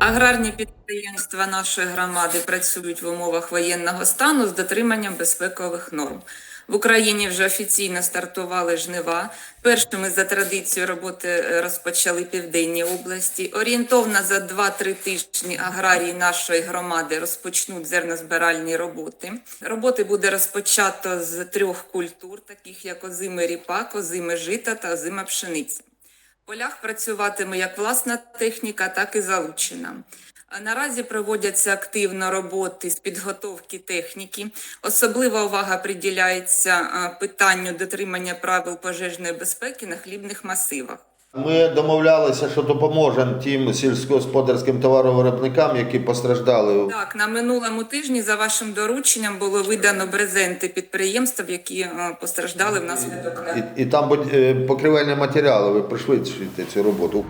Аграрні підприємства нашої громади працюють в умовах воєнного стану з дотриманням безпекових норм. В Україні вже офіційно стартували жнива. Першими за традицією роботи е, розпочали південні області. Орієнтовно за 2-3 тижні аграрії нашої громади розпочнуть зернозбиральні роботи. Роботи буде розпочато з трьох культур, таких як озиме ріпак, озиме жита та озима пшениця. Полях працюватиме як власна техніка, так і залучена. Наразі проводяться активно роботи з підготовки техніки. Особлива увага приділяється питанню дотримання правил пожежної безпеки на хлібних масивах. Ми домовлялися, що допоможемо тим сільськогосподарським товаровиробникам, які постраждали. Так, на минулому тижні за вашим дорученням було видано брезенти підприємств, які а, постраждали внаслідок І, і там е, покривальні матеріали, ви пришвидшуєте цю роботу.